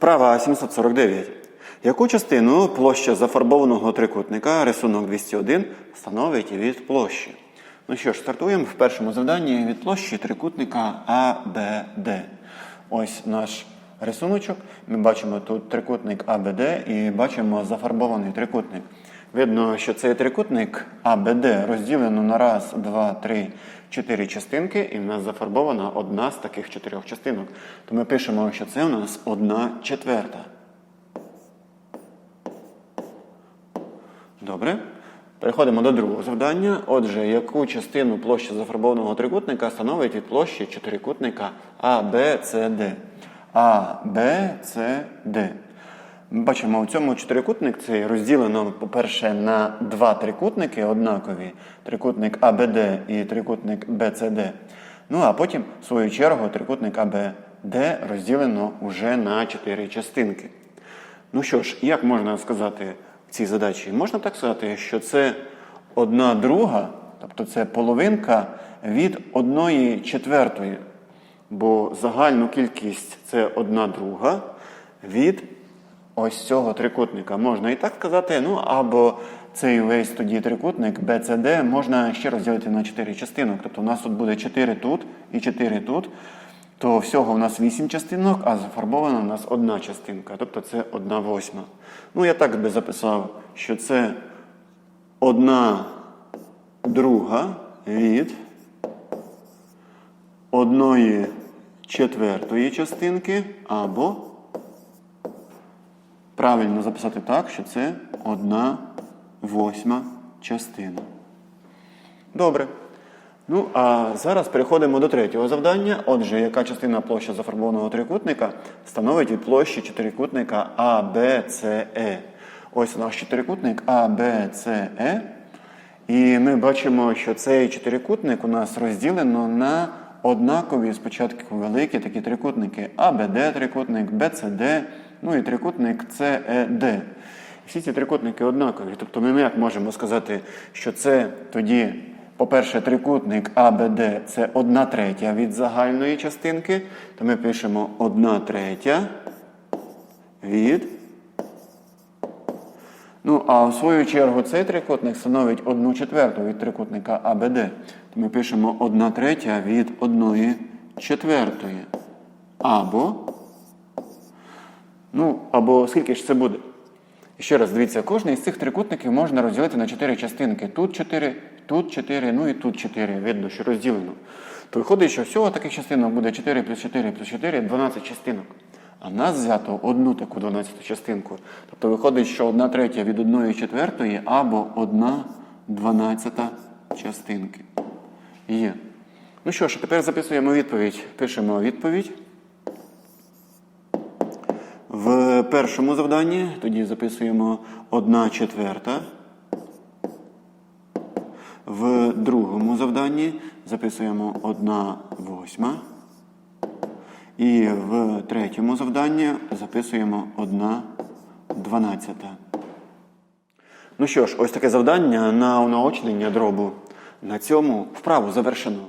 Вправа 749. Яку частину площа зафарбованого трикутника рисунок 201 становить від площі? Ну що ж, стартуємо в першому завданні від площі трикутника АБД. Ось наш рисуночок. Ми бачимо тут трикутник АБД і бачимо зафарбований трикутник. Видно, що цей трикутник ABD розділено на раз, два, три, чотири частинки, і в нас зафарбована одна з таких чотирьох частинок. То ми пишемо, що це у нас одна четверта. Добре. Переходимо до другого завдання. Отже, яку частину площі зафарбованого трикутника становить від площі чотирикутника ABCD? ABCD. Ми бачимо, у цьому чотирикутник цей розділено, по-перше, на два трикутники однакові: трикутник ABD і трикутник BCD. Ну а потім, в свою чергу, трикутник ABD розділено уже на чотири частинки. Ну що ж, як можна сказати в цій задачі? Можна так сказати, що це одна друга, тобто це половинка від одної четвертої. Бо загальну кількість це одна друга від ось цього трикутника. Можна і так сказати, ну або цей весь тоді трикутник BCD можна ще розділити на 4 частинок. Тобто у нас тут буде 4 тут і 4 тут. То всього у нас 8 частинок, а зафарбована у нас одна частинка. Тобто це одна восьма. Ну, я так би записав, що це одна друга від одної четвертої частинки, або правильно записати так, що це одна восьма частина. Добре. Ну, а зараз переходимо до третього завдання. Отже, яка частина площі зафарбованого трикутника становить від площі чотирикутника ABCE? Ось наш чотирикутник ABCE. І ми бачимо, що цей чотирикутник у нас розділено на однакові спочатку великі такі трикутники ABD трикутник, BCD, ну і трикутник CED. Всі ці трикутники однакові. Тобто ми як можемо сказати, що це тоді, по-перше, трикутник ABD це 1 третя від загальної частинки, то ми пишемо 1 третя від. Ну, а в свою чергу цей трикутник становить 1 четверту від трикутника АБД. То ми пишемо 1 третя від 1 четвертої. Або. Ну, або скільки ж це буде? Ще раз, дивіться, кожний із цих трикутників можна розділити на 4 частинки. Тут 4, тут 4, ну і тут 4. Видно, що розділено. То виходить, що всього таких частинок буде 4 плюс 4 плюс 4 12 частинок. А нас взято одну таку 12 частинку. Тобто виходить, що 1 третя від 1 четвертої або 1 дванадцята частинки. Є. Ну що ж, тепер записуємо відповідь. Пишемо відповідь. В першому завданні тоді записуємо 1 четверта. В другому завданні записуємо 1 восьма. І в третьому завданні записуємо 1 дванадцята. Ну що ж, ось таке завдання на унаочнення дробу. На цьому вправу завершено.